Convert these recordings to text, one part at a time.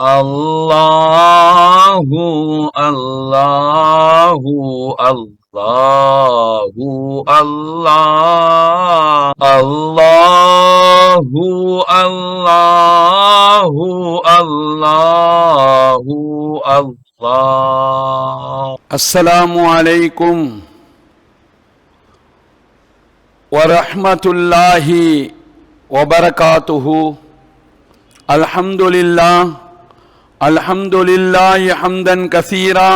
الله الله الله الله الله الله الله الله السلام عليكم ورحمة الله وبركاته الحمد لله الحمد لله حمدا كثيرا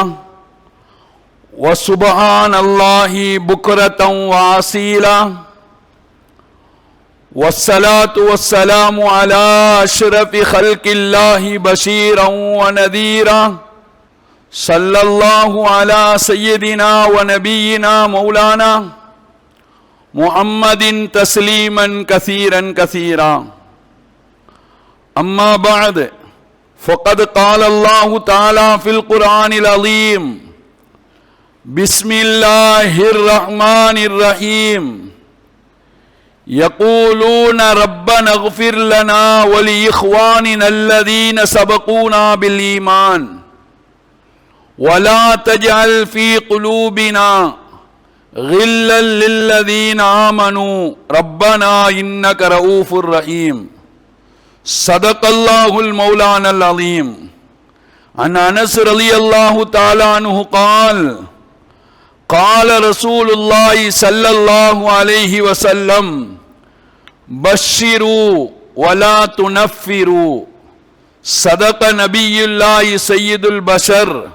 وسبحان الله بكرة وأصيلا والصلاة والسلام على أشرف خلق الله بشيرا ونذيرا صلى الله على سيدنا ونبينا مولانا محمد تسليما كثيرا كثيرا أما بعد فقد قال الله تعالى في القرآن العظيم بسم الله الرحمن الرحيم. يقولون ربنا اغفر لنا ولإخواننا الذين سبقونا بالإيمان. ولا تجعل في قلوبنا غلا للذين آمنوا. ربنا إنك رؤوف رحيم. صدق الله المولانا العظيم عن انس رضي الله تعالى عنه قال قال رسول الله صلى الله عليه وسلم بشروا ولا تنفروا صدق نبي الله سيد البشر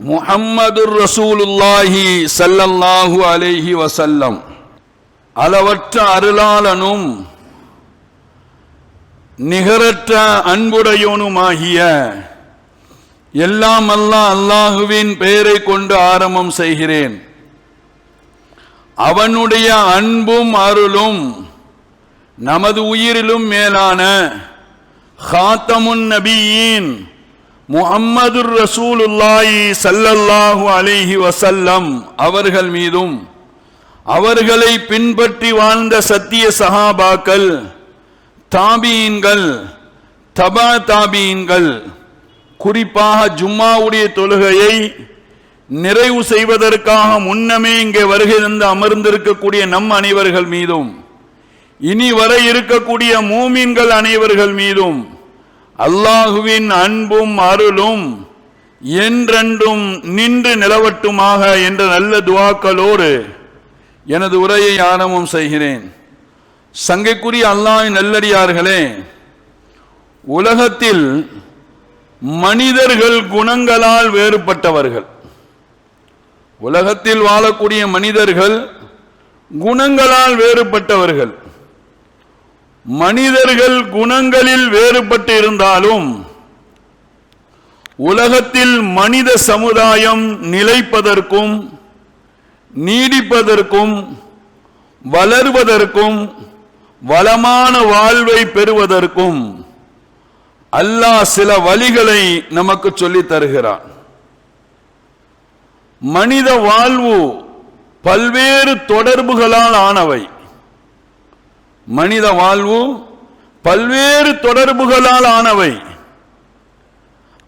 محمد رسول الله صلى الله عليه وسلم அளவற்ற அருளாளனும் நிகரற்ற அன்புடையோனுமாகிய எல்லாம் அல்லா அல்லாஹுவின் பெயரை கொண்டு ஆரம்பம் செய்கிறேன். அவனுடைய அன்பும் அருளும் நமது உயிரிலும் மேலான ஹாத்தமுன் நபியின் முஹம்மது ரசூலுல்லாயி சல்லல்லாஹு அலைஹி வசல்லம் அவர்கள் மீதும் அவர்களை பின்பற்றி வாழ்ந்த சத்திய சஹாபாக்கள் தாபீன்கள் தபா தாபீன்கள் குறிப்பாக ஜும்மாவுடைய தொழுகையை நிறைவு செய்வதற்காக முன்னமே இங்கே வருகை தந்து அமர்ந்திருக்கக்கூடிய நம் அனைவர்கள் மீதும் இனி வர இருக்கக்கூடிய மூமீன்கள் அனைவர்கள் மீதும் அல்லாஹுவின் அன்பும் அருளும் என்றென்றும் நின்று நிலவட்டுமாக என்ற நல்ல துவாக்களோடு எனது உரையை ஆரம்பம் செய்கிறேன். சங்கைக்குரிய அல்லாஹ் நல்லடியார்களே உலகத்தில் மனிதர்கள் குணங்களால் வேறுபட்டவர்கள். உலகத்தில் வாழக்கூடிய மனிதர்கள் குணங்களால் வேறுபட்டவர்கள். மனிதர்கள் குணங்களில் வேறுபட்டு இருந்தாலும் உலகத்தில் மனித சமுதாயம் நிலைப்பதற்கும் நீடிப்பதற்கும் வளர்வதற்கும் வளமான வாழ்வை பெறுவதற்கும் அல்லாஹ் சில வழிகளை நமக்கு சொல்லி தருகிறான். மனித வாழ்வு பல்வேறு தொடர்புகளால் ஆனவை. மனித வாழ்வு பல்வேறு தொடர்புகளால் ஆனவை.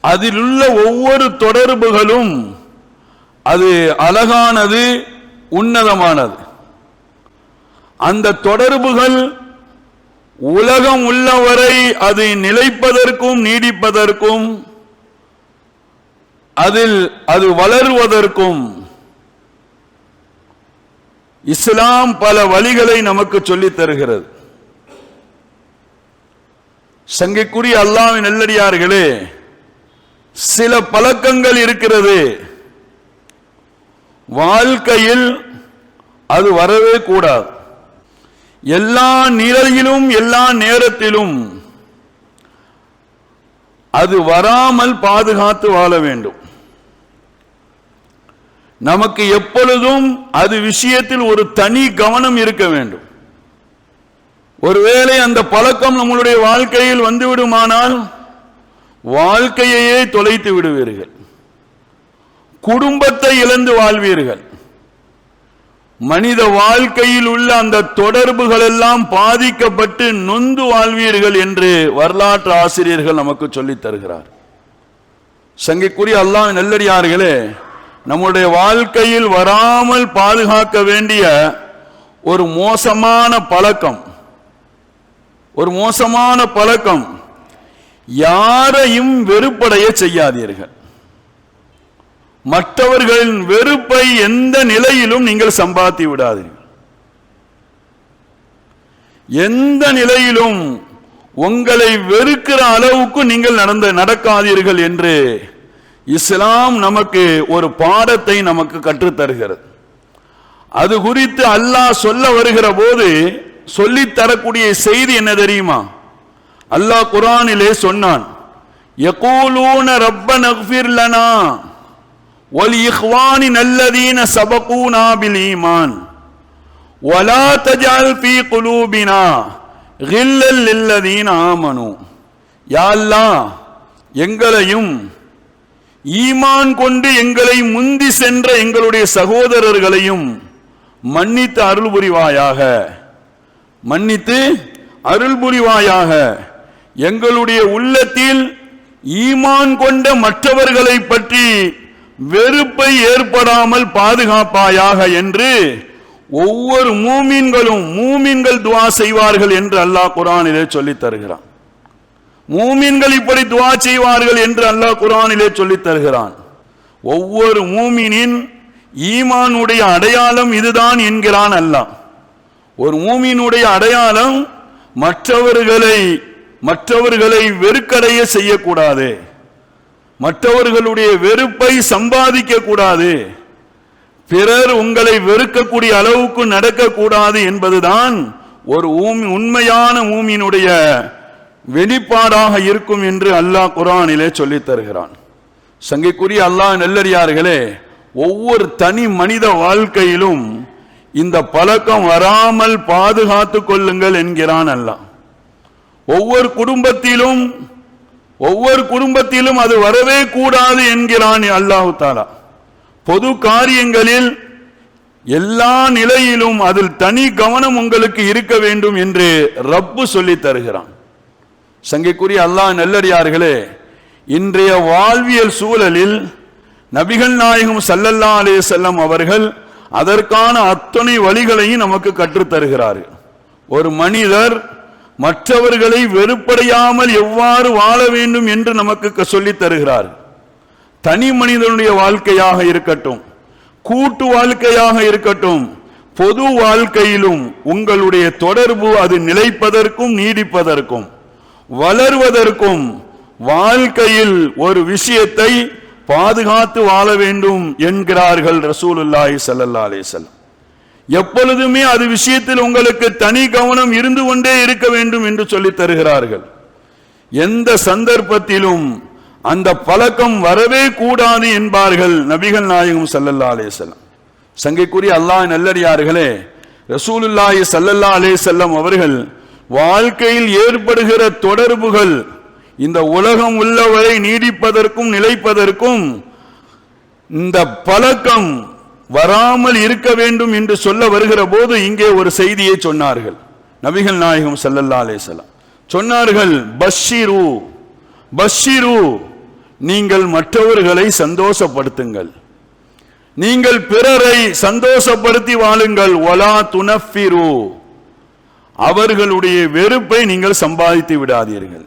அதிலுள்ள ஒவ்வொரு தொடர்புகளும் அது அழகானது உன்னதமானது. அந்த தொடர்புகள் உலகம் உள்ளவரை அது நிலைப்பதற்கும் நீடிப்பதற்கும் அதில் அது வளருவதற்கும் இஸ்லாம் பல வழிகளை நமக்கு சொல்லித் தருகிறது. சங்கைக்குரிய அல்லாவின் நெல்லடியார்களே சில பழக்கங்கள் இருக்கிறது. வாழ்க்கையில் அது வரவே கூடாது. எல்லா நிலையிலும் எல்லா நேரத்திலும் அது வராமல் பாதுகாத்து வாழ வேண்டும். நமக்கு எப்பொழுதும் அது விஷயத்தில் ஒரு தனி கவனம் இருக்க வேண்டும். ஒருவேளை அந்த பழக்கம் நம்மளுடைய வாழ்க்கையில் வந்துவிடுமானால் வாழ்க்கையையே தொலைத்து விடுவீர்கள். குடும்பத்தை இழந்து வாழ்வீர்கள். மனித வாழ்க்கையில் உள்ள அந்த தொடர்புகள் எல்லாம் பாதிக்கப்பட்டு நொந்து வாழ்வீர்கள் என்று வரலாற்று ஆசிரியர்கள் நமக்கு சொல்லித் தருகிறார். சங்கைக்குரிய அல்லாஹ் நல்லடியார்களே நம்முடைய வாழ்க்கையில் வராமல் பாதுகாக்க வேண்டிய ஒரு மோசமான பழக்கம் ஒரு மோசமான பழக்கம் யாரையும் வெறுப்படைய செய்யாதீர்கள். மற்றவர்களின் வெறுப்பை எந்த நிலையிலும் நீங்கள் சம்பாத்தி விடாதீர்கள். எந்த நிலையிலும் உங்களை வெறுக்கிற அளவுக்கு நீங்கள் நடந்த நடக்காதீர்கள் என்று இஸ்லாம் நமக்கு ஒரு பாடத்தை நமக்கு கற்றுத் தருகிறது அது குறித்து அல்லாஹ் சொல்ல வருகிற போது சொல்லித்தரக்கூடிய செய்தி என்ன தெரியுமா? அல்லாஹ் குரானிலே சொன்னான் யகூலூன ரப்ப இக்ஃபிர் ஒலி இஹ்வானி நல்லதீன சபகூனா பில் ஒலா தஜால் பி குலூபினா ஹில்லல் இல்லதீன் ஆமனு யாழ்லா எங்களையும் ஈமான் கொண்டு எங்களை முந்தி சென்ற எங்களுடைய சகோதரர்களையும் மன்னித்து அருள் புரிவாயாக மன்னித்து அருள் புரிவாயாக எங்களுடைய உள்ளத்தில் ஈமான் கொண்ட மற்றவர்களை பற்றி வெறுப்பை ஏற்படாமல் பாதுகாப்பாயாக என்று ஒவ்வொரு மூமின்களும் மூமின்கள் துவா செய்வார்கள் என்று அல்லாஹ் குரானிலே சொல்லித் தருகிறான். மூமின்கள் இப்படி துவா செய்வார்கள் என்று அல்லாஹ் குரானிலே சொல்லித் தருகிறான். ஒவ்வொரு மூமினின் ஈமானுடைய அடையாளம் இதுதான் என்கிறான் அல்லாஹ். ஒரு மூமினுடைய அடையாளம் மற்றவர்களை மற்றவர்களை வெறுக்கடைய செய்யக்கூடாது. மற்றவர்களுடைய வெறுப்பை சம்பாதிக்க கூடாது பிறர் உங்களை வெறுக்கக்கூடிய அளவுக்கு நடக்கக்கூடாது என்பதுதான் ஒரு ஊமி உண்மையான ஊமியினுடைய வெளிப்பாடாக இருக்கும் என்று அல்லாஹ் குரானிலே சொல்லித் தருகிறான். சங்கைக்குரிய அல்லாஹ் நெல்லடியார்களே ஒவ்வொரு தனி மனித வாழ்க்கையிலும் இந்த பழக்கம் வராமல் பாதுகாத்து கொள்ளுங்கள் என்கிறான் அல்லாஹ். ஒவ்வொரு குடும்பத்திலும் ஒவ்வொரு குடும்பத்திலும் அது வரவே கூடாது என்கிறான் அல்லாஹு தாலா. பொது காரியங்களில் எல்லா நிலையிலும் அதில் தனி கவனம் உங்களுக்கு இருக்க வேண்டும் என்று ரப்பு சொல்லி தருகிறான். சங்கைக்குரிய அல்லாஹ் நல்லடியார்களே இன்றைய வாழ்வியல் சூழலில் நபிகள் நாயகம் சல்லல்லா அலே செல்லம் அவர்கள் அதற்கான அத்தனை வழிகளையும் நமக்கு கற்றுத்தருகிறார்கள் ஒரு மனிதர் மற்றவர்களை வெறுப்படையாமல் எவ்வாறு வாழ வேண்டும் என்று நமக்கு சொல்லித் தருகிறார். தனி மனிதனுடைய வாழ்க்கையாக இருக்கட்டும் கூட்டு வாழ்க்கையாக இருக்கட்டும் பொது வாழ்க்கையிலும் உங்களுடைய தொடர்பு அது நிலைப்பதற்கும் நீடிப்பதற்கும் வளர்வதற்கும் வாழ்க்கையில் ஒரு விஷயத்தை பாதுகாத்து வாழ வேண்டும் என்கிறார்கள் ரசூலுல்லாஹி சல்லா அலிசல்லாம் எப்பொழுதுமே அது விஷயத்தில் உங்களுக்கு தனி கவனம் இருந்து கொண்டே இருக்க வேண்டும் என்று சொல்லி தருகிறார்கள். எந்த சந்தர்ப்பத்திலும் அந்த பழக்கம் வரவே கூடாது என்பார்கள் நபிகள் நாயகம் சல்லல்லா அலேசல்லாம் சங்கைக்குரிய அல்லாஹ் நல்லடியார்களே ரசூலுல்லாஹி சல்லல்லா அலைஹி அவர்கள் வாழ்க்கையில் ஏற்படுகிற தொடர்புகள் இந்த உலகம் உள்ளவரை நீடிப்பதற்கும் நிலைப்பதற்கும் இந்த பழக்கம் வராமல் இருக்க வேண்டும் என்று சொல்ல வருகிற போது இங்கே ஒரு செய்தியை சொன்னார்கள். நபிகள் நாயகம் ஸல்லல்லாஹு அலைஹி சொன்னார்கள் பஷீரு பஷீரு நீங்கள் மற்றவர்களை சந்தோஷப்படுத்துங்கள். நீங்கள் பிறரை சந்தோஷப்படுத்தி வாழுங்கள். ஒலா துனஃபிரு. அவர்களுடைய வெறுப்பை நீங்கள் சம்பாதித்து விடாதீர்கள்.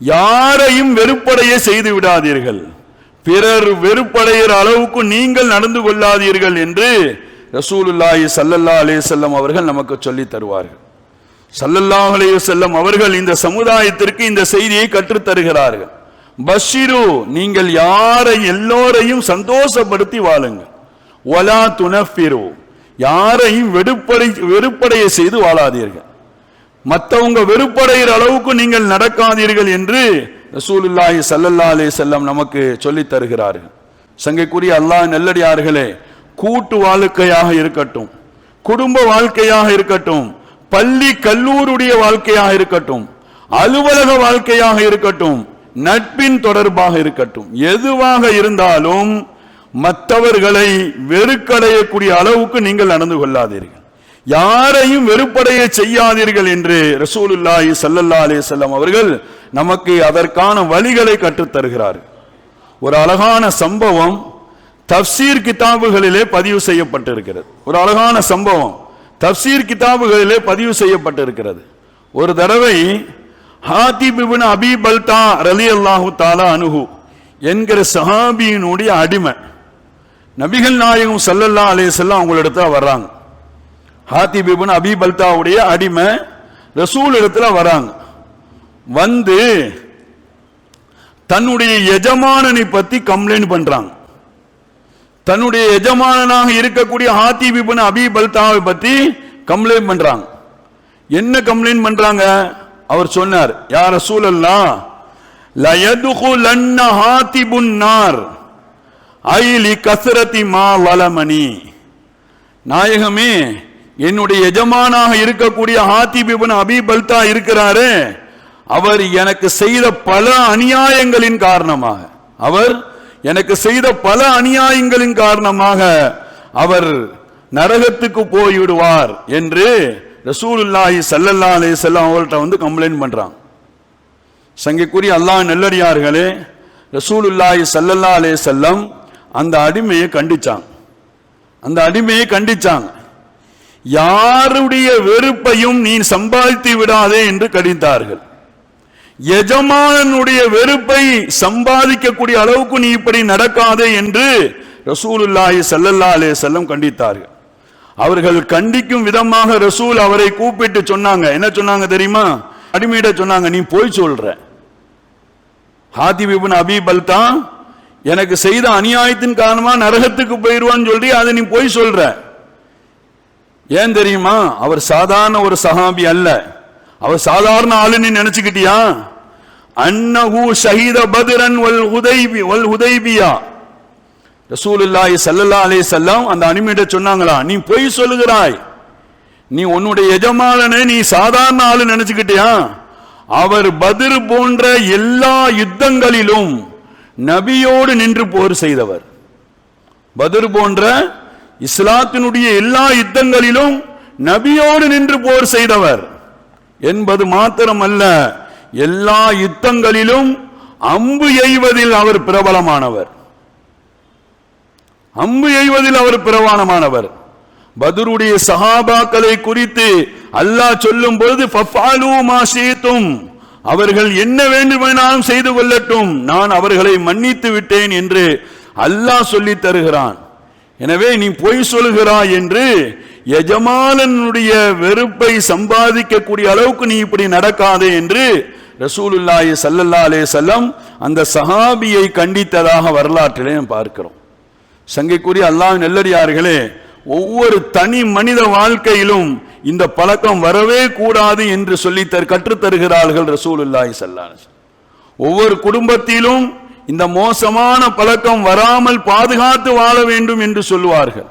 யாரையும் வெறுப்படைய செய்து விடாதீர்கள். பிறர் வெறுப்படைகிற அளவுக்கு நீங்கள் நடந்து கொள்ளாதீர்கள் என்று ரசூலுல்லாஹி சல்லல்லா அலே செல்லம் அவர்கள் நமக்கு சொல்லி தருவார்கள். ஸல்லல்லாஹு அலே செல்லம் அவர்கள் இந்த சமுதாயத்திற்கு இந்த செய்தியை கற்றுத் தருகிறார்கள். பஷீரு நீங்கள் யாரை எல்லோரையும் சந்தோஷப்படுத்தி வாழுங்கள். ஒலா துணப்பிரு யாரையும் வெறுப்படை வெறுப்படைய செய்து வாழாதீர்கள். மற்றவங்க வெறுப்படைகிற அளவுக்கு நீங்கள் நடக்காதீர்கள் என்று ரசூலுல்லாஹி சல்லல்லா அலி செல்லம் நமக்கு சொல்லித் தருகிறார்கள் சங்கைக்குரிய அல்லாஹ் நெல்லடியார்களே கூட்டு வாழ்க்கையாக இருக்கட்டும் குடும்ப வாழ்க்கையாக இருக்கட்டும் பள்ளி கல்லூருடைய வாழ்க்கையாக இருக்கட்டும் அலுவலக வாழ்க்கையாக இருக்கட்டும் நட்பின் தொடர்பாக இருக்கட்டும் எதுவாக இருந்தாலும் மற்றவர்களை வெறுக்கடையக்கூடிய அளவுக்கு நீங்கள் நடந்து கொள்ளாதீர்கள். யாரையும் வெறுப்படைய செய்யாதீர்கள் என்று ரசூலுல்லாஹி சல்லல்லா அலி செல்லம் அவர்கள் நமக்கு அதற்கான வழிகளை கற்றுத்தருகிறார். ஒரு அழகான சம்பவம் தப்சீர் கிதாபுகளிலே பதிவு செய்யப்பட்டிருக்கிறது. ஒரு அழகான சம்பவம் தப்சீர் கிதாபுகளிலே பதிவு செய்யப்பட்டிருக்கிறது. ஒரு தடவை ஹாத்திப் அபிபல்தா அபி பல்தா தாலா அனுகு என்கிற சஹாபியினுடைய அடிமை நபிகள் நாயகம் ஸல்லல்லாஹு அலைஹி வஸல்லம் அவங்களிடத்துல வர்றாங்க. ஹாத்திப் அபிபல்தாவுடைய அபி பல்தாவுடைய அடிமை ரசூல் இடத்துல வராங்க வந்து தன்னுடைய எஜமானனை பத்தி கம்ப்ளைண்ட் பண்றாங்க. தன்னுடைய எஜமானனாக இருக்கக்கூடிய ஹாத்தி பிபன் அபி பல்தாவை பத்தி கம்ப்ளைண்ட் பண்றாங்க. என்ன கம்ப்ளைண்ட் பண்றாங்க? அவர் சொன்னார் யார் லயதுகு லன்ன ஹாத்திபுன் நார் ஐலி கசரதி மா வலமணி நாயகமே என்னுடைய எஜமானாக இருக்கக்கூடிய ஹாத்தி இப்னு அபி பல்தா இருக்கிறாரே அவர் எனக்கு செய்த பல அநியாயங்களின் காரணமாக அவர் எனக்கு செய்த பல அநியாயங்களின் காரணமாக அவர் நரகத்துக்கு போய்விடுவார் என்று ரசூலுல்லாஹி சல்லல்லா அலி செல்லம் அவர்கள்ட்ட வந்து கம்ப்ளைண்ட் பண்ணுறான் சங்கைக்குரிய அல்லாஹ் நல்லடியார்களே ரசூலுல்லாஹி சல்லல்லா அலே செல்லம் அந்த அடிமையை கண்டிச்சாங்க அந்த அடிமையை கண்டிச்சாங்க யாருடைய வெறுப்பையும் நீ சம்பாதித்து விடாதே என்று கடித்தார்கள் எஜமானனுடைய வெறுப்பை சம்பாதிக்கக்கூடிய அளவுக்கு நீ இப்படி நடக்காதே என்று ரசூலுல்லாஹி சல்லல்லா அலே செல்லம் கண்டித்தார்கள். அவர்கள் கண்டிக்கும் விதமாக ரசூல் அவரை கூப்பிட்டு சொன்னாங்க. என்ன சொன்னாங்க தெரியுமா? அடிமையிட சொன்னாங்க நீ போய் சொல்ற. ஹாதி இப்னு அபி பல்தா எனக்கு செய்த அநியாயத்தின் காரணமா நரகத்துக்கு போயிடுவான்னு சொல்லி அதை நீ போய் சொல்ற. ஏன் தெரியுமா? அவர் சாதாரண ஒரு சஹாபி அல்ல. அவர் சாதாரண ஆளுன்னு நினைச்சுக்கிட்டியா? அன்னஹு ஷஹீத பதிரன் வல் உதைபி வல் உதைபியா ரசூலுல்லாஹி சல்லல்லா அலைஹி வஸல்லம் அந்த அனிமிட்ட சொன்னாங்களா நீ பொய் சொல்லுகிறாய். நீ உன்னுடைய எஜமானனை நீ சாதாரண ஆளு நினைச்சுக்கிட்டியா? அவர் பதிர் போன்ற எல்லா யுத்தங்களிலும் நபியோடு நின்று போர் செய்தவர். பதிர் போன்ற இஸ்லாத்தினுடைய எல்லா யுத்தங்களிலும் நபியோடு நின்று போர் செய்தவர். என்பது மாத்திரமல்ல எல்லா யுத்தங்களிலும் அம்பு எய்வதில் அவர் பிரபலமானவர். அம்பு எய்வதில் அவர் பிரபலமானவர். பதுருடைய சகாபாக்களை குறித்து அல்லாஹ் சொல்லும் பொழுது அவர்கள் என்ன வேண்டுமெனாலும் செய்து கொள்ளட்டும். நான் அவர்களை மன்னித்து விட்டேன் என்று அல்லாஹ் சொல்லி தருகிறான். எனவே நீ பொய் சொல்கிறாய் என்று எஜமானனுடைய வெறுப்பை சம்பாதிக்கக்கூடிய அளவுக்கு நீ இப்படி நடக்காதே என்று ரசூலுல்லாஹி சல்லல்லா அலே வஸல்லம் அந்த சஹாபியை கண்டித்ததாக வரலாற்றிலே பார்க்கிறோம். சங்கைக்குரிய அல்லாஹ் நெல்லடியார்களே ஒவ்வொரு தனி மனித வாழ்க்கையிலும் இந்த பழக்கம் வரவே கூடாது என்று சொல்லி தர் கற்றுத் தருகிறார்கள் ரசூலுல்லாஹி சல்லா ஒவ்வொரு குடும்பத்திலும் இந்த மோசமான பழக்கம் வராமல் பாதுகாத்து வாழ வேண்டும் என்று சொல்லுவார்கள்.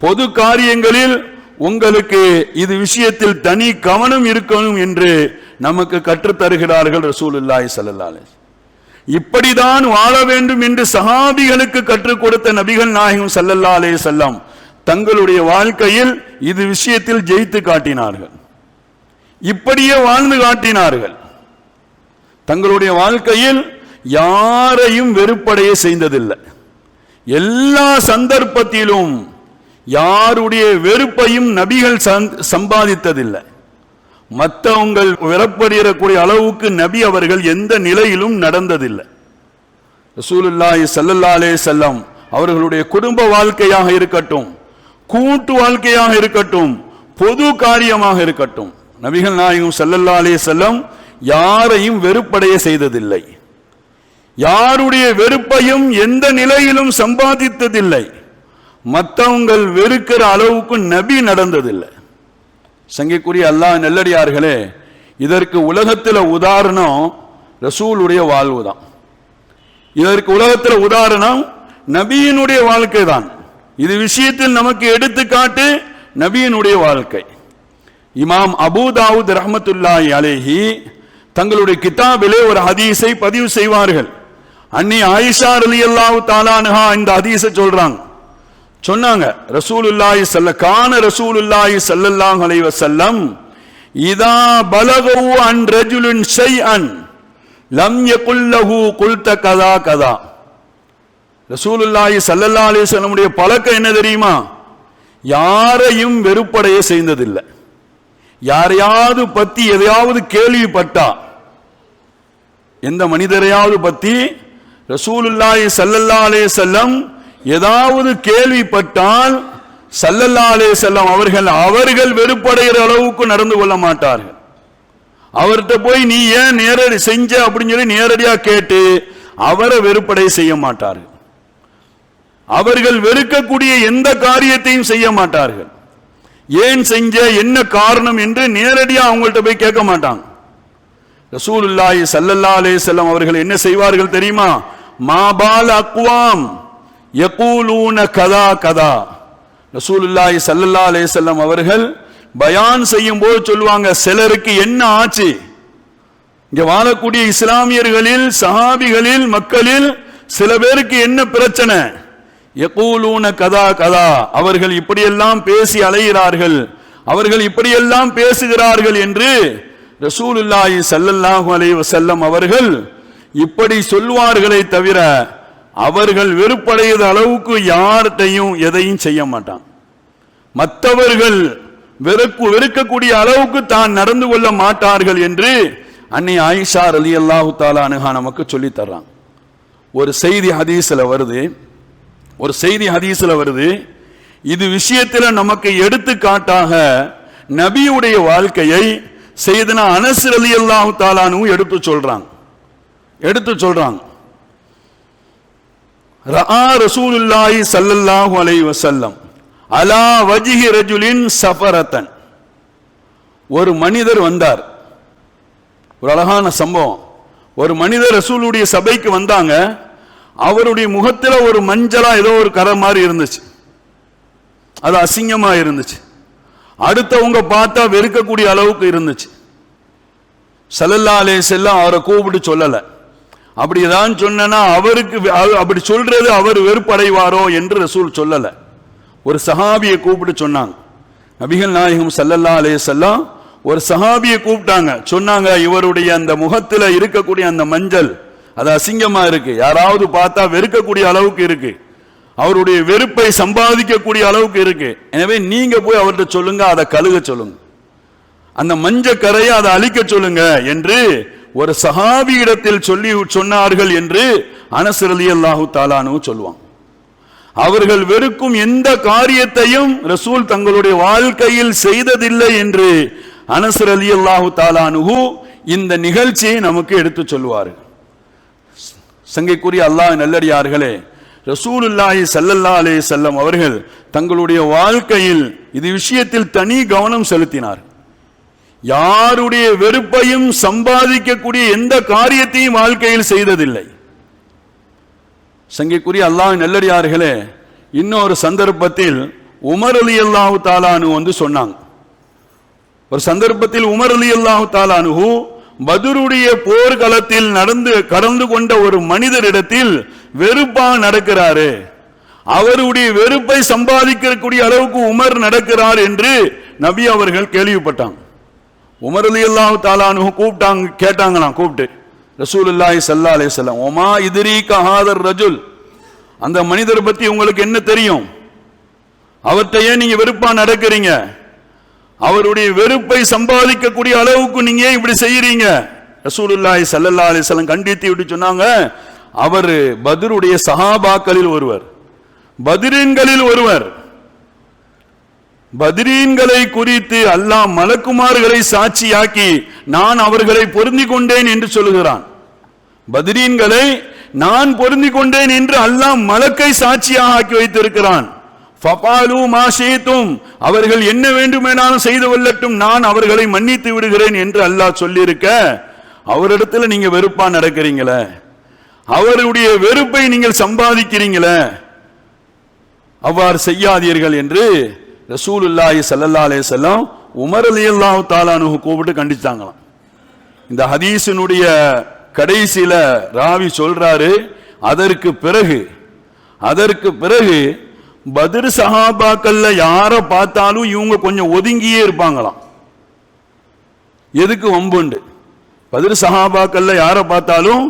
பொது காரியங்களில் உங்களுக்கு இது விஷயத்தில் தனி கவனம் இருக்கணும் என்று நமக்கு கற்றுத் தருகிறார்கள் ரசூலுல்லாஹி ஸல்லல்லாஹு இப்படிதான் வாழ வேண்டும் என்று சஹாபிகளுக்கு கற்றுக் கொடுத்த நபிகள் நாயகம் சல்லல்லாலே செல்லம் தங்களுடைய வாழ்க்கையில் இது விஷயத்தில் ஜெயித்து காட்டினார்கள். இப்படியே வாழ்ந்து காட்டினார்கள். தங்களுடைய வாழ்க்கையில் யாரையும் வெறுப்படைய செய்ததில்லை. எல்லா சந்தர்ப்பத்திலும் யாருடைய வெறுப்பையும் நபிகள் சந்- சம்பாதித்ததில்லை. மற்றவங்கள் வெறப்படுகிறக்கூடிய அளவுக்கு நபி அவர்கள் எந்த நிலையிலும் நடந்ததில்லை. ரசூலுல்லாய் சல்லல்லாலே செல்லம் அவர்களுடைய குடும்ப வாழ்க்கையாக இருக்கட்டும் கூட்டு வாழ்க்கையாக இருக்கட்டும் பொது காரியமாக இருக்கட்டும் நபிகள் நாயகம் சல்லல்லாலே செல்லம் யாரையும் வெறுப்படைய செய்ததில்லை. யாருடைய வெறுப்பையும் எந்த நிலையிலும் சம்பாதித்ததில்லை. மற்றவங்கள் வெறுக்கிற அளவுக்கு நபி நடந்ததில்லை. சங்கைக்குரிய அல்லாஹ் நெல்லடியார்களே இதற்கு உலகத்தில் உதாரணம் ரசூலுடைய வாழ்வு தான் இதற்கு உலகத்தில் உதாரணம் நபியினுடைய வாழ்க்கை தான் இது விஷயத்தில் நமக்கு எடுத்துக்காட்டு நபியினுடைய வாழ்க்கை. இமாம் அபூதாவுத் ரஹ்மத்துல்லாஹி அலேஹி தங்களுடைய கிதாபிலே ஒரு ஹதீஸை பதிவு செய்வார்கள். அன்னி ஆயிஷா அலி ரலியல்லாஹு தாலானுஹா இந்த ஹதீஸை சொல்றாங்க. சொன்னாங்க ரசூலுல்லாஹி ஸல்ல கான ரசூலுல்லாஹி சல்லல்லாஹு அலைஹி வஸல்லம் இதா பலகவு அன் ரஜுலின் ஷைஅன் லம் யகுல் லஹு குல்த கதா கதா. ரசூலுல்லாஹி சல்லல்லாஹு அலைஹி வஸல்லமுடைய பழக்கம் என்ன தெரியுமா? யாரையும் வெறுப்படைய செய்ததில்லை. யாரையாவது பத்தி எதையாவது கேள்விப்பட்டா எந்த மனிதரையாவது பத்தி ரசூலுல்லாஹி சல்லல்லாஹு அலைஹி வஸல்லம் ஏதாவது கேள்விப்பட்டால் சல்லல்லாலே செல்லம் அவர்கள் அவர்கள் வெறுப்படைகிற அளவுக்கு நடந்து கொள்ள மாட்டார்கள். அவர்கிட்ட போய் நீ ஏன் நேரடி செஞ்ச அப்படின்னு சொல்லி நேரடியா கேட்டு அவரை வெறுப்படை செய்ய மாட்டார்கள். அவர்கள் வெறுக்கக்கூடிய எந்த காரியத்தையும் செய்ய மாட்டார்கள். ஏன் செஞ்ச என்ன காரணம் என்று நேரடியா அவங்கள்ட்ட போய் கேட்க மாட்டாங்க. ரசூலுல்லாஹி சல்லல்லா அலே செல்லம் அவர்கள் என்ன செய்வார்கள் தெரியுமா? மாபால் அக்வாம். யகூலூன கதா கதா. ரசூலுல்லாஹி சல்லல்லா அலைஹி அவர்கள் பயான் செய்யும் போது சொல்லுவாங்க சிலருக்கு என்ன ஆச்சு? இங்க வாழக்கூடிய இஸ்லாமியர்களில் சஹாபிகளில் மக்களில் சில பேருக்கு என்ன பிரச்சனை? யகூலூன கதா கதா. அவர்கள் இப்படியெல்லாம் பேசி அலைகிறார்கள். அவர்கள் இப்படியெல்லாம் பேசுகிறார்கள் என்று ரசூலுல்லாஹி சல்லல்லாஹு அலைஹி வஸல்லம் அவர்கள் இப்படி சொல்லுவார்களே தவிர அவர்கள் வெறுப்படையத அளவுக்கு யார்கிட்டையும் எதையும் செய்ய மாட்டான். மற்றவர்கள் வெறுக்கு வெறுக்கக்கூடிய அளவுக்கு தான் நடந்து கொள்ள மாட்டார்கள் என்று அன்னை ஆயிஷா அலி அல்லாஹு தாலானுகா நமக்கு சொல்லி தர்றாங்க ஒரு செய்தி ஹதீஸில் வருது. ஒரு செய்தி ஹதீஸில் வருது. இது விஷயத்தில் நமக்கு எடுத்துக்காட்டாக நபியுடைய வாழ்க்கையை செய்தனா அனசு அலி அல்லாஹு தாலானும் எடுத்து சொல்றாங்க எடுத்து சொல்றாங்க ரஆ ரசூலுல்லாஹி சல்லல்லாஹு அலைஹி வஸல்லம் அலா வஜிஹி ரஜுலின் சஃபரத்தன். ஒரு மனிதர் வந்தார். ஒரு அழகான சம்பவம். ஒரு மனிதர் ரசூலுடைய சபைக்கு வந்தாங்க. அவருடைய முகத்தில் ஒரு மஞ்சளா ஏதோ ஒரு கரை மாதிரி இருந்துச்சு. அது அசிங்கமா இருந்துச்சு. அடுத்தவங்க பார்த்தா வெறுக்கக்கூடிய அளவுக்கு இருந்துச்சு. சல்லல்லா அலைஹி செல்லம் அவரை கூப்பிட்டு சொல்லலை. அப்படி ஏதாவது சொன்னா அவருக்கு அப்படி சொல்றது அவர் வெறுப்படைவாரோ என்று ரசூல் சொல்லல. ஒரு சஹாபியை கூப்பிட்டு சொன்னாங்க. நபிகள் நாயகம் சல்லல்லா அலே செல்லம் ஒரு சஹாபியை கூப்பிட்டாங்க. சொன்னாங்க இவருடைய அந்த முகத்தில் இருக்கக்கூடிய அந்த மஞ்சள் அது அசிங்கமா இருக்கு. யாராவது பார்த்தா வெறுக்கக்கூடிய அளவுக்கு இருக்கு. அவருடைய வெறுப்பை சம்பாதிக்கக்கூடிய அளவுக்கு இருக்கு. எனவே நீங்க போய் அவர்கிட்ட சொல்லுங்க அதை கழுக சொல்லுங்க. அந்த மஞ்ச கரையை அதை அழிக்க சொல்லுங்க என்று ஒரு சஹாபியிடத்தில் சொல்லி சொன்னார்கள் என்று அனசரலி அல்லாஹு தாலானு சொல்லுவாங்க. அவர்கள் வெறுக்கும் எந்த காரியத்தையும் ரசூல் தங்களுடைய வாழ்க்கையில் செய்ததில்லை என்று அனசர் அலி அல்லாஹு தாலானுகு இந்த நிகழ்ச்சியை நமக்கு எடுத்து சொல்லுவார். சங்கைக்குரிய அல்லாஹ் நல்லடியார்களே ரசூலுல்லாஹி சல்லல்லா அலே செல்லம் அவர்கள் தங்களுடைய வாழ்க்கையில் இது விஷயத்தில் தனி கவனம் செலுத்தினார் யாருடைய வெறுப்பையும் சம்பாதிக்கக்கூடிய எந்த காரியத்தையும் வாழ்க்கையில் செய்ததில்லை. சங்கைக்குரிய அல்லாஹ் நல்லடியார்களே இன்னொரு சந்தர்ப்பத்தில் உமர் அலி அல்லாஹு தாலானு வந்து சொன்னாங்க. ஒரு சந்தர்ப்பத்தில் உமர் அலி அல்லாஹு தாலானு பதுருடைய போர்க்களத்தில் நடந்து கடந்து கொண்ட ஒரு மனிதரிடத்தில் வெறுப்பா நடக்கிறாரு. அவருடைய வெறுப்பை சம்பாதிக்கக்கூடிய அளவுக்கு உமர் நடக்கிறார் என்று நபி அவர்கள் கேள்விப்பட்டாங்க. உமரலி அல்லாஹ் அல்லாஹு தாலானு கூப்பிட்டாங்க கேட்டாங்களாம் கூப்பிட்டு. ரசூலுல்லாஹி சல்லா அலைஹி வஸல்லம் ஒமா இதிரி கஹாதர் ரஜுல்? அந்த மனிதரை பற்றி உங்களுக்கு என்ன தெரியும்? அவர்கிட்ட ஏன் நீங்கள் வெறுப்பாக நடக்கிறீங்க? அவருடைய வெறுப்பை சம்பாதிக்கக்கூடிய அளவுக்கு நீங்க ஏன் இப்படி செய்யறீங்க? ரசூலுல்லாஹி சல்லல்லா அலைஹி வஸல்லம் கண்டித்து விட்டு சொன்னாங்க அவர் பதிருடைய சஹாபாக்களில் ஒருவர். பதிரின்களில் ஒருவர். பதிரீன்களை குறித்து அல்லாஹ் மலக்குமார்களை சாட்சியாக்கி நான் அவர்களை பொருந்தி கொண்டேன் என்று சொல்லுகிறான். பதிரீன்களை நான் பொருந்தி கொண்டேன் என்று அல்லாஹ் மலக்கை சாட்சியாக ஆக்கி வைத்திருக்கிறான். ஃபபாலு அவர்கள் என்ன வேண்டுமேனாலும் செய்து கொள்ளட்டும் நான் அவர்களை மன்னித்து விடுகிறேன் என்று அல்லாஹ் சொல்லியிருக்க அவரிடத்துல நீங்க வெறுப்பா நடக்கிறீங்களே? அவருடைய வெறுப்பை நீங்கள் சம்பாதிக்கிறீங்களே? அவ்வாறு செய்யாதீர்கள் என்று ரசூலுல்லாஹி சல்லல்லா அலே செல்லம் உமர் ரலியல்லாஹு தாலானு கூப்பிட்டு கண்டிச்சாங்களாம். இந்த ஹதீஸினுடைய கடைசியில ராவி சொல்றாரு அதற்கு பிறகு அதற்கு பிறகு பதிர் சஹாபாக்கள்ல யாரை பார்த்தாலும் இவங்க கொஞ்சம் ஒதுங்கியே இருப்பாங்களாம். எதுக்கு வம்புண்டு? பதிர் சஹாபாக்கள்ல யாரை பார்த்தாலும்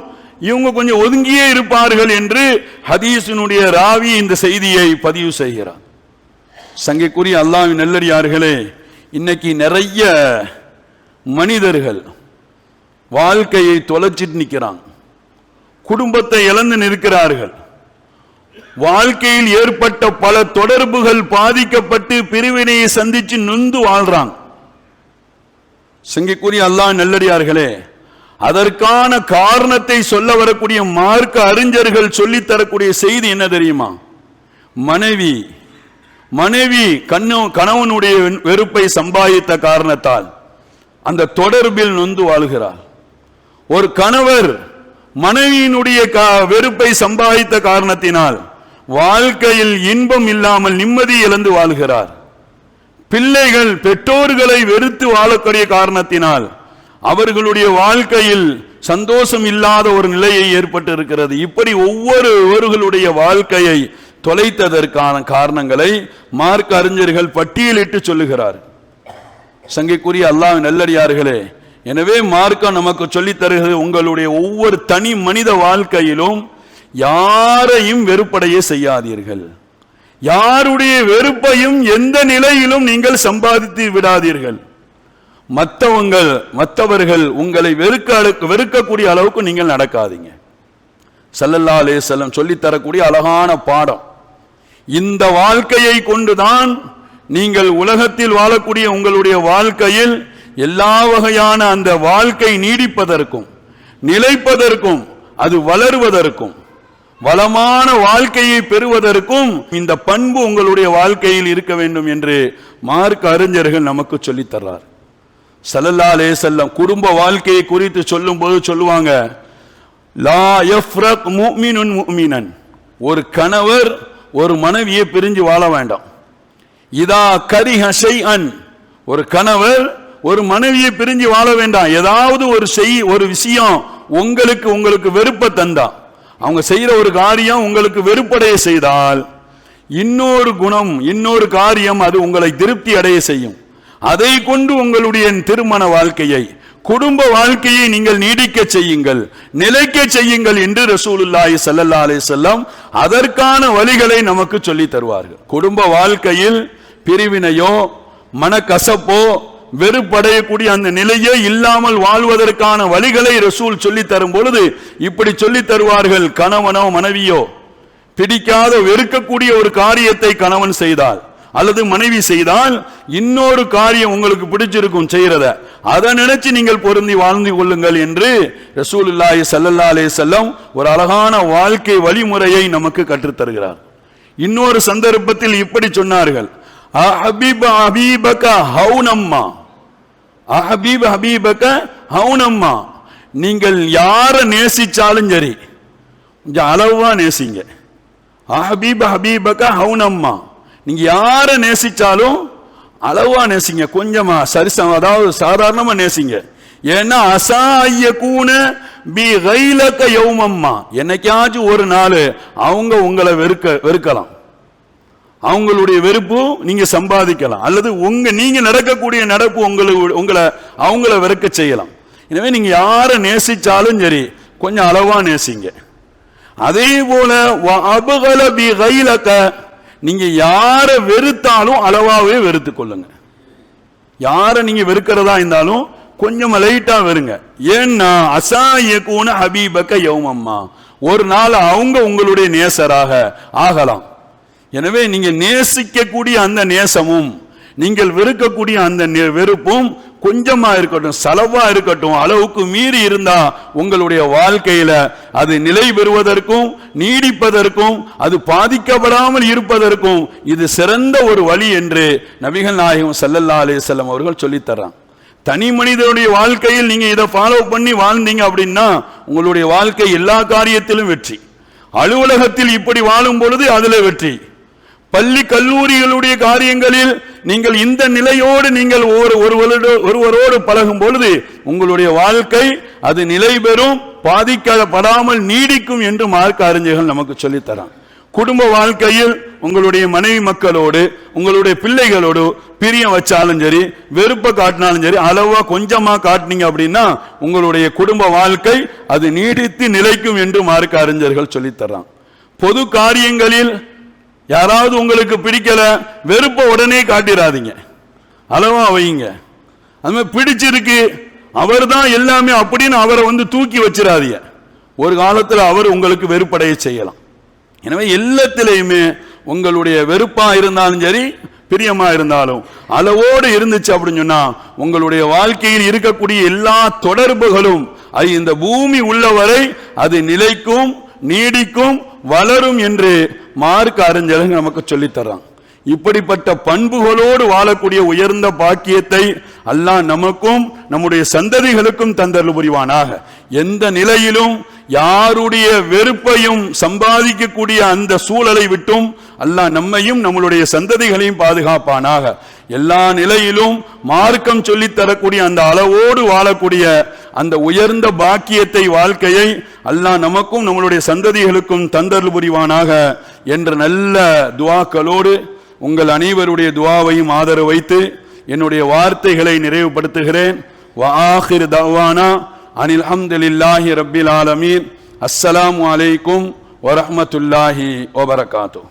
இவங்க கொஞ்சம் ஒதுங்கியே இருப்பார்கள் என்று ஹதீஸினுடைய ராவி இந்த செய்தியை பதிவு செய்கிறார். சங்கைக்குரிய அல்லாவின் நல்லடியார்களே இன்னைக்கு நிறைய மனிதர்கள் வாழ்க்கையை தொலைச்சிட்டு நிற்கிறாங்க குடும்பத்தை இழந்து நிற்கிறார்கள். வாழ்க்கையில் ஏற்பட்ட பல தொடர்புகள் பாதிக்கப்பட்டு பிரிவினையை சந்திச்சு நொந்து வாழ்றாங்க. சங்கைக்குரிய அல்லாஹ் நல்லடியார்களே அதற்கான காரணத்தை சொல்ல வரக்கூடிய மார்க்க அறிஞர்கள் சொல்லித் தரக்கூடிய செய்தி என்ன தெரியுமா? மனைவி மனைவி கண்ணு கணவனுடைய வெறுப்பை சம்பாதித்த காரணத்தால் அந்த தொடர்பில் நொந்து வாழ்கிறார் ஒரு கணவர் மனைவியினுடைய கா- வெறுப்பை சம்பாதித்த காரணத்தினால் வாழ்க்கையில் இன்பம் இல்லாமல் நிம்மதி இழந்து வாழ்கிறார். பிள்ளைகள் பெற்றோர்களை வெறுத்து வாழக்கூடிய காரணத்தினால் அவர்களுடைய வாழ்க்கையில் சந்தோஷம் இல்லாத ஒரு நிலையை ஏற்பட்டு இருக்கிறது இப்படி ஒவ்வொருவர்களுடைய வாழ்க்கையை தொலைத்ததற்கான காரணங்களை மார்க்க அறிஞர்கள் பட்டியலிட்டு சொல்லுகிறார் சங்கைக்குரிய அல்லாஹ் நல்லடியார்களே எனவே மார்க்கம் நமக்கு சொல்லித் தருகிறது உங்களுடைய ஒவ்வொரு தனி மனித வாழ்க்கையிலும் யாரையும் வெறுப்படைய செய்யாதீர்கள். யாருடைய வெறுப்பையும் எந்த நிலையிலும் நீங்கள் சம்பாதித்து விடாதீர்கள். மற்றவங்கள் மற்றவர்கள் உங்களை வெறுக்க வெறுக்கக்கூடிய அளவுக்கு நீங்கள் நடக்காதீங்க. சல்லல்லா அலே சொல்லித் தரக்கூடிய அழகான பாடம். இந்த வாழ்க்கையை கொண்டுதான் நீங்கள் உலகத்தில் வாழக்கூடிய உங்களுடைய வாழ்க்கையில் எல்லா வகையான அந்த வாழ்க்கை நீடிப்பதற்கும் நிலைப்பதற்கும் அது வளருவதற்கும் வளமான வாழ்க்கையை பெறுவதற்கும் இந்த பண்பு உங்களுடைய வாழ்க்கையில் இருக்க வேண்டும் என்று மார்க் அறிஞர்கள் நமக்கு சொல்லித் தர்றார். சல்லல்லா அலைஹி குடும்ப வாழ்க்கையை குறித்து சொல்லும்போது சொல்லுவாங்க லா யஃப்ரக் முஃமினுன் முஃமினன். ஒரு கணவர் ஒரு மனைவியை பிரிஞ்சு வாழ வேண்டாம். இதா கரி ஹசை அன் ஒரு கணவர் ஒரு மனைவியை பிரிஞ்சு வாழ வேண்டாம். ஏதாவது ஒரு செய் ஒரு விஷயம் உங்களுக்கு உங்களுக்கு வெறுப்பை தந்தா. அவங்க செய்யற ஒரு காரியம் உங்களுக்கு வெறுப்படைய செய்தால் இன்னொரு குணம் இன்னொரு காரியம் அது உங்களை திருப்தி அடைய செய்யும். அதை கொண்டு உங்களுடைய திருமண வாழ்க்கையை குடும்ப வாழ்க்கையை நீங்கள் நீடிக்க செய்யுங்கள் நிலைக்க செய்யுங்கள் என்று ரசூலுல்லாஹி சல்லல்லா அலைஹி செல்லம் அதற்கான வழிகளை நமக்கு சொல்லி தருவார்கள். குடும்ப வாழ்க்கையில் பிரிவினையோ மனக்கசப்போ வெறுப்படையக்கூடிய அந்த நிலையே இல்லாமல் வாழ்வதற்கான வழிகளை ரசூல் சொல்லி தரும் பொழுது இப்படி சொல்லி தருவார்கள் கணவனோ மனைவியோ. பிடிக்காத வெறுக்கக்கூடிய ஒரு காரியத்தை கணவன் செய்தால் அல்லது மனைவி செய்தால் இன்னொரு காரியம் உங்களுக்கு பிடிச்சிருக்கும் செய்யறத. அதை நினைச்சு நீங்கள் பொருந்தி வாழ்ந்து கொள்ளுங்கள் என்று ரசூலுல்லாஹி சல்லல்லா அலே செல்லம் ஒரு அழகான வாழ்க்கை வழிமுறையை நமக்கு கற்றுத் தருகிறார் இன்னொரு சந்தர்ப்பத்தில் இப்படி சொன்னார்கள். ஹவுனம்மா. நீங்கள் யாரை நேசிச்சாலும் சரி கொஞ்சம் அளவா நேசிங்க. ஹபீப ஹபீபக ஹவுனம்மா. நீங்க யாரை நேசிச்சாலும் அளவா நேசிங்க கொஞ்சமா சரிசம் அதாவது சாதாரணமா நேசிங்க. ஏன்னா அசாய கூண பி கைலக்க யௌமம்மா. என்னைக்காச்சும் ஒரு நாள் அவங்க உங்களை வெறுக்க வெறுக்கலாம். அவங்களுடைய வெறுப்பு நீங்க சம்பாதிக்கலாம். அல்லது உங்க நீங்க நடக்கக்கூடிய நடப்பு உங்களை உங்களை அவங்கள வெறுக்க செய்யலாம். எனவே நீங்க யாரை நேசிச்சாலும் சரி கொஞ்சம் அளவா நேசிங்க. அதே போல வ அபகல பி கைலக்க நீங்க யாரை வெறுத்தாலும் அளவாகவே வெறுத்து கொள்ளுங்க. யாரை நீங்க வெறுக்கிறதா இருந்தாலும் கொஞ்சம் லைட்டா வெறுங்க. ஏன்னா அசாய கூன ஹபீபக்க யௌமம்மா. ஒரு நாள் அவங்க உங்களுடைய நேசராக ஆகலாம். எனவே நீங்க நேசிக்கக்கூடிய அந்த நேசமும் நீங்கள் வெறுக்கக்கூடிய அந்த வெறுப்பும் கொஞ்சமா இருக்கட்டும் செலவா இருக்கட்டும் அளவுக்கு மீறி இருந்தா உங்களுடைய வாழ்க்கையில அது நிலை பெறுவதற்கும் நீடிப்பதற்கும் அது பாதிக்கப்படாமல் இருப்பதற்கும் இது சிறந்த ஒரு வழி என்று நபிகள் நாயகம் சல்லல்லா அலே செல்லம் அவர்கள் சொல்லித்தர்றான் தனி மனிதனுடைய வாழ்க்கையில் நீங்க இதை ஃபாலோ பண்ணி வாழ்ந்தீங்க அப்படின்னா உங்களுடைய வாழ்க்கை எல்லா காரியத்திலும் வெற்றி. அலுவலகத்தில் இப்படி வாழும் பொழுது அதுல வெற்றி. பள்ளி கல்லூரிகளுடைய காரியங்களில் நீங்கள் இந்த நிலையோடு நீங்கள் ஒரு ஒருவரோடு ஒருவரோடு பழகும் பொழுது உங்களுடைய வாழ்க்கை அது நிலை பெறும் பாதிக்கப்படாமல் நீடிக்கும் என்று மார்க்க அறிஞர்கள் நமக்கு சொல்லித் தரான் குடும்ப வாழ்க்கையில் உங்களுடைய மனைவி மக்களோடு உங்களுடைய பிள்ளைகளோடு பிரியம் வச்சாலும் சரி வெறுப்பை காட்டினாலும் சரி அளவா கொஞ்சமா காட்டினீங்க அப்படின்னா உங்களுடைய குடும்ப வாழ்க்கை அது நீடித்து நிலைக்கும் என்று மார்க்க அறிஞர்கள் சொல்லித்தரான் பொது காரியங்களில் யாராவது உங்களுக்கு பிடிக்கல வெறுப்பை உடனே காட்டிடாதீங்க அளவா வைங்க அது மாதிரி பிடிச்சிருக்கு அவர் தான் எல்லாமே அப்படின்னு அவரை வந்து தூக்கி வச்சிடாதீங்க ஒரு காலத்தில் அவர் உங்களுக்கு வெறுப்படைய செய்யலாம். எனவே எல்லாத்திலையுமே உங்களுடைய வெறுப்பா இருந்தாலும் சரி பிரியமா இருந்தாலும் அளவோடு இருந்துச்சு அப்படின்னு சொன்னா உங்களுடைய வாழ்க்கையில் இருக்கக்கூடிய எல்லா தொடர்புகளும் அது இந்த பூமி உள்ளவரை அது நிலைக்கும் நீடிக்கும் வளரும் என்று மார்க் அறிஞர்கள் நமக்கு சொல்லித்தரான் இப்படிப்பட்ட பண்புகளோடு வாழக்கூடிய உயர்ந்த பாக்கியத்தை அல்லாஹ் நமக்கும் நம்முடைய சந்ததிகளுக்கும் தந்தல் புரிவானாக. எந்த நிலையிலும் யாருடைய வெறுப்பையும் சம்பாதிக்கக்கூடிய அந்த சூழலை விட்டும் அல்லாஹ் நம்மையும் நம்மளுடைய சந்ததிகளையும் பாதுகாப்பானாக. எல்லா நிலையிலும் மார்க்கம் சொல்லித் தரக்கூடிய அந்த அளவோடு வாழக்கூடிய அந்த உயர்ந்த பாக்கியத்தை வாழ்க்கையை அல்லாஹ் நமக்கும் நம்மளுடைய சந்ததிகளுக்கும் தந்தல் புரிவானாக என்ற நல்ல துவாக்களோடு உங்கள் அனைவருடைய துவாவையும் ஆதரவு வைத்து என்னுடைய வார்த்தைகளை நிறைவுபடுத்துகிறேன். வாஹிர் தவானா அனில் அஹம்துலில்லாஹி ரபில் ஆலமீன். அஸ்ஸலாம் வலைக்கும் வரமத்துல்லாஹி வபரகாத்துஹு